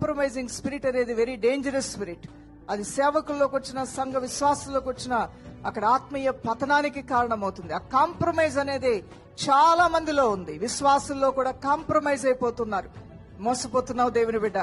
Compromising spirit అనేది very dangerous spirit అది సేవకుల్లోకి వచ్చిన సంఘ విశ్వాసంలోకి వచ్చిన అక్కడ ఆత్మీయ పతనానికి కారణమవుతుంది. ఆ కాంప్రమైజ్ అనేది చాలా మందిలో ఉంది. విశ్వాసుల్లో కూడా కాంప్రమైజ్ అయిపోతున్నారు. మోసపోతున్నావు దేవుని బిడ్డ.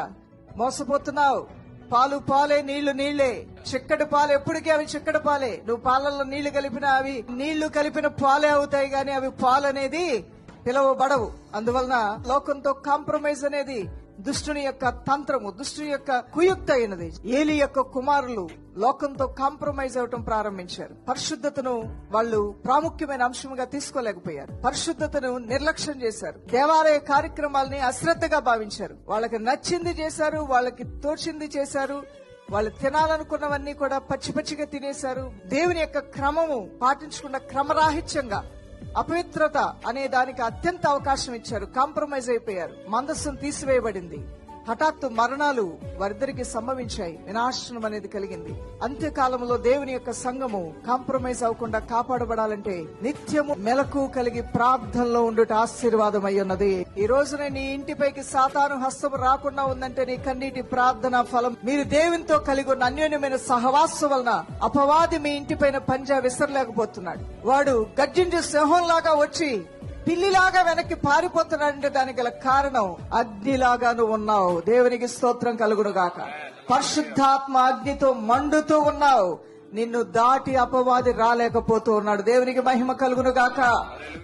మోసపోతున్నావు. పాలు పాలే నీళ్ళు నీళ్ళే. చిక్కటి పాలు ఎప్పటికీ అవి చిక్కటి పాలే. నువ్వు పాలల్లో నీళ్ళు కలిపిన అవి నీళ్ళు కలిపిన పాలే అవుతాయి గాని అవి పాలు అనేది పిలవబడవు. అందువలన లోకంతో కాంప్రమైజ్ అనేది దుష్టుని యొక్క తంత్రము దుష్టుని యొక్క కుయుక్త అయినది. ఏలి యొక్క కుమారులు లోకంతో కాంప్రమైజ్ అవటం ప్రారంభించారు. పరిశుద్ధతను వాళ్ళు ప్రాముఖ్యమైన అంశంగా తీసుకోలేకపోయారు. పరిశుద్ధతను నిర్లక్ష్యం చేశారు. దేవాలయ కార్యక్రమాలని అశ్రద్ధగా భావించారు. వాళ్ళకి నచ్చింది చేశారు వాళ్ళకి తోచింది చేశారు వాళ్ళు తినాలనుకున్నవన్నీ కూడా పచ్చి పచ్చిగా తినేశారు. దేవుని యొక్క క్రమము పాటించకుండా క్రమరాహిత్యంగా అపవిత్రత అనే దానికి అత్యంత అవకాశం ఇచ్చారు. కాంప్రమైజ్ అయిపోయారు. మందస్సును తీసివేయబడింది. హఠాత్తు మరణాలు వారిద్దరికి సంభవించాయి. వినాశనం అనేది కలిగింది. అంత్యకాలంలో దేవుని యొక్క సంఘము కాంప్రమైజ్ అవ్వకుండా కాపాడబడాలంటే నిత్యము మెలకు కలిగి ప్రార్థనలో ఉండుట ఆశీర్వాదం అయి ఉన్నది. ఈ రోజున నీ ఇంటిపైకి సాతాను హస్తం రాకుండా ఉందంటే నీ కన్నీటి ప్రార్థన ఫలం మీరు దేవునితో కలిగి ఉన్న అన్యోన్యమైన సహవాసం వలన అపవాది మీ ఇంటిపైన పంజా విసరలేకపోతున్నాడు. వాడు గర్జించే సింహంలాగా వచ్చి పిల్లిలాగా వెనక్కి పారిపోతున్నాడంటే దానికి గల కారణం అగ్నిలాగా నువ్వు ఉన్నావు. దేవునికి స్తోత్రం కలుగును గాక పరిశుద్ధాత్మ అగ్నితో మండుతూ ఉన్నావు. నిన్ను దాటి అపవాది రాలేకపోతూ ఉన్నాడు. దేవునికి మహిమ కలుగును గాక